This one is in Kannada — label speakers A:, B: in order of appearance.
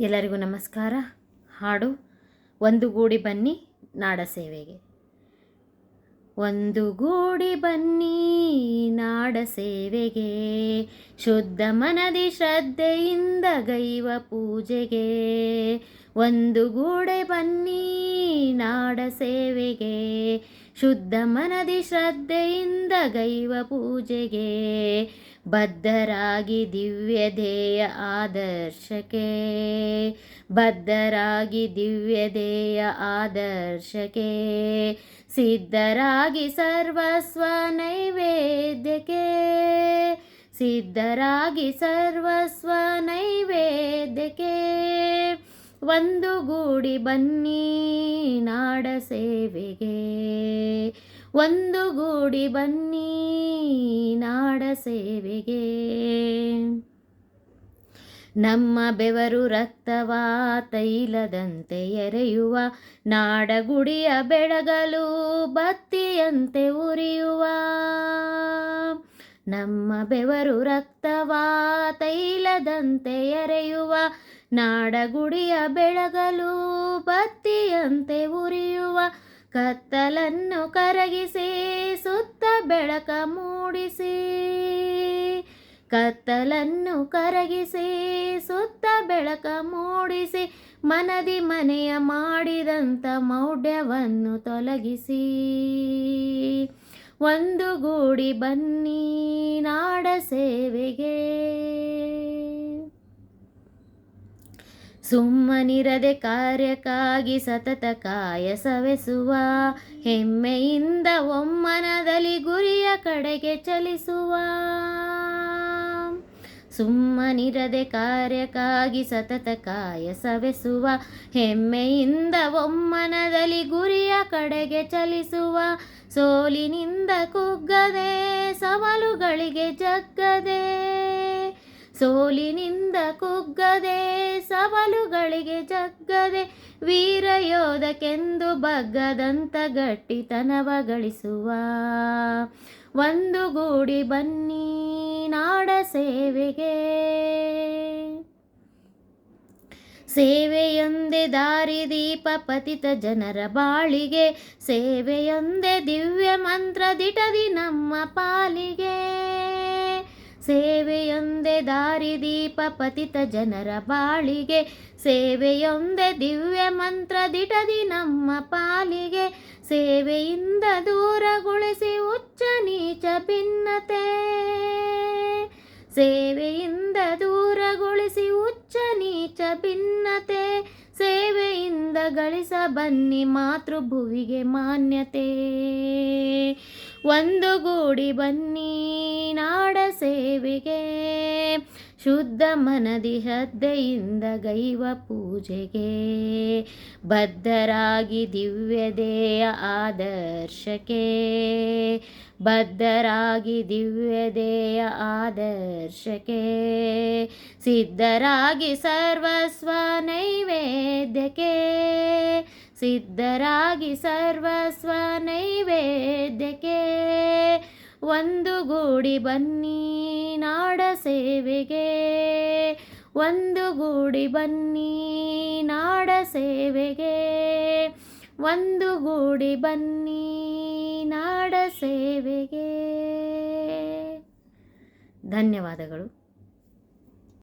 A: ಎಲ್ಲರಿಗೂ ನಮಸ್ಕಾರ. ಹಾಡು. ಒಂದು ಗೂಡಿ ಬನ್ನಿ ನಾಡ ಸೇವೆಗೆ. ಒಂದು ಗೂಡಿ ಬನ್ನಿ ನಾಡ ಸೇವೆಗೆ. ಶುದ್ಧ ಮನದಿ ಶ್ರದ್ಧೆಯಿಂದ ಗೈವ ಪೂಜೆಗೆ. ಒಂದು ಗೂಡೆ ಬನ್ನಿ ನಾಡ ಸೇವೆಗೆ. ಶುದ್ಧ ಶ್ರದ್ಧೆಯಿಂದ ಗೈವ ಪೂಜೆಗೆ ಬದ್ಧರಾಗಿ ದಿವ್ಯ ಧ್ಯೇಯ ಆದರ್ಶಕ್ಕೆ ಬದ್ಧರಾಗಿ ದಿವ್ಯ ಧ್ಯೇಯ ಆದರ್ಶಕ್ಕೆ ಸಿದ್ಧರಾಗಿ ಸರ್ವಸ್ವ ನೈವೇದ್ಯಕ್ಕೆ ಸಿದ್ಧರಾಗಿ ಸರ್ವಸ್ವ ನೈವೇದ್ಯಕ್ಕೆ ಒಂದು ಗೂಡಿ ಬನ್ನಿ ನಾಡ ಸೇವೆಗೆ. ಒಂದು ಗೂಡಿ ಬನ್ನಿ ನಾಡ ಸೇವೆಗೆ. ನಮ್ಮ ಬೆವರು ರಕ್ತವ ತೈಲದಂತೆ ಎರೆಯುವ ನಾಡಗುಡಿಯ ಬೆಳಗಲು ಬತ್ತಿಯಂತೆ ಉರಿಯುವ. ನಮ್ಮ ಬೆವರು ರಕ್ತವ ತೈಲದಂತೆ ಎರೆಯುವ ನಾಡಗುಡಿಯ ಬೆಳಗಲು ಬತ್ತಿಯಂತೆ ಉರಿಯುವ ಕತ್ತಲನ್ನು ಕರಗಿಸಿ ಸುತ್ತ ಬೆಳಕ ಮೂಡಿಸಿ. ಕತ್ತಲನ್ನು ಕರಗಿಸಿ ಸುತ್ತ ಬೆಳಕ ಮೂಡಿಸಿ ಮನದಿ ಮನೆಯ ಮಾಡಿದಂಥ ಮೌಢ್ಯವನ್ನು ತೊಲಗಿಸಿ. ಒಂದು ಗೂಡಿ ಬನ್ನಿ ನಾಡ ಸೇವೆಗೆ. ಸುಮ್ಮನಿರದೆ ಕಾರ್ಯಕ್ಕಾಗಿ ಸತತ ಕಾಯಸವೆಸುವ, ಹೆಮ್ಮೆಯಿಂದ ಒಮ್ಮನದಲ್ಲಿ ಗುರಿಯ ಕಡೆಗೆ ಚಲಿಸುವ. ಸುಮ್ಮನಿರದೆ ಕಾರ್ಯಕ್ಕಾಗಿ ಸತತ ಕಾಯಸವೆಸುವ, ಹೆಮ್ಮೆಯಿಂದ ಒಮ್ಮನದಲ್ಲಿ ಗುರಿಯ ಕಡೆಗೆ ಚಲಿಸುವ. ಸೋಲಿನಿಂದ ಕುಗ್ಗದೆ, ಸವಾಲುಗಳಿಗೆ ಜಗ್ಗದೆ ಸೋಲಿನಿಂದ ಕುಗ್ಗದೆ, ಸವಾಲುಗಳಿಗೆ ಜಗ್ಗದೆ, ವೀರಯೋಧಕೆಂದು ಬಗ್ಗದಂತ ಗಟ್ಟಿತನವ ಗಳಿಸುವ ಒಂದು ಗೂಡಿ ಬನ್ನಿ ನಾಡ ಸೇವೆಗೆ. ಸೇವೆಯೊಂದೇ ದಾರಿದೀಪ ಪತಿತ ಜನರ ಬಾಳಿಗೆ. ಸೇವೆಯೊಂದೇ ದಿವ್ಯ ಮಂತ್ರ ದಿಟದಿ ನಮ್ಮ ಪಾಲಿಗೆ. ಸೇವೆಯೊಂದೇ ದಾರಿದೀಪ ಪತಿತ ಜನರ ಬಾಳಿಗೆ, ಸೇವೆಯೊಂದೇ ದಿವ್ಯ ಮಂತ್ರ ದಿಟದಿ ನಮ್ಮ ಪಾಲಿಗೆ, ಸೇವೆಯಿಂದ ದೂರಗೊಳಿಸಿ ಉಚ್ಚ ನೀಚ ಭಿನ್ನತೆ. ಸೇವೆಯಿಂದ ದೂರಗೊಳಿಸಿ ಉಚ್ಚ ನೀಚ ಭಿನ್ನತೆ, ಸೇವೆಯಿಂದ ಗಳಿಸ ಬನ್ನಿ ಮಾತೃಭುವಿಗೆ ಮಾನ್ಯತೆ. ಒಂದು ಗೂಡಿ ಬನ್ನಿ ನಾಡ ಸೇವೆಗೆ, ಶುದ್ಧ ಮನದಿ ಶ್ರದ್ಧೆಯಿಂದ ಗೈವ ಪೂಜೆಗೆ. ಬದ್ಧರಾಗಿ ದಿವ್ಯ ದೇಯ ಆದರ್ಶಕ್ಕೆ, ಬದ್ಧರಾಗಿ ದಿವ್ಯ ದೇಯ ಆದರ್ಶಕ್ಕೆ. ಸಿದ್ಧರಾಗಿ ಸರ್ವಸ್ವ ನೈವೇದ್ಯಕ್ಕೆ, ಸಿದ್ಧರಾಗಿ ಸರ್ವಸ್ವ ನೈವೇದ್ಯಕ್ಕೆ. ಒಂದು ಗೂಡಿ ಬನ್ನಿ ನಾಡ ಸೇವೆಗೆ. ಒಂದು ಗೂಡಿ ಬನ್ನಿ ನಾಡ ಸೇವೆಗೆ. ಒಂದು ಗೂಡಿ ಬನ್ನಿ ನಾಡ ಸೇವೆಗೆ. ಧನ್ಯವಾದಗಳು.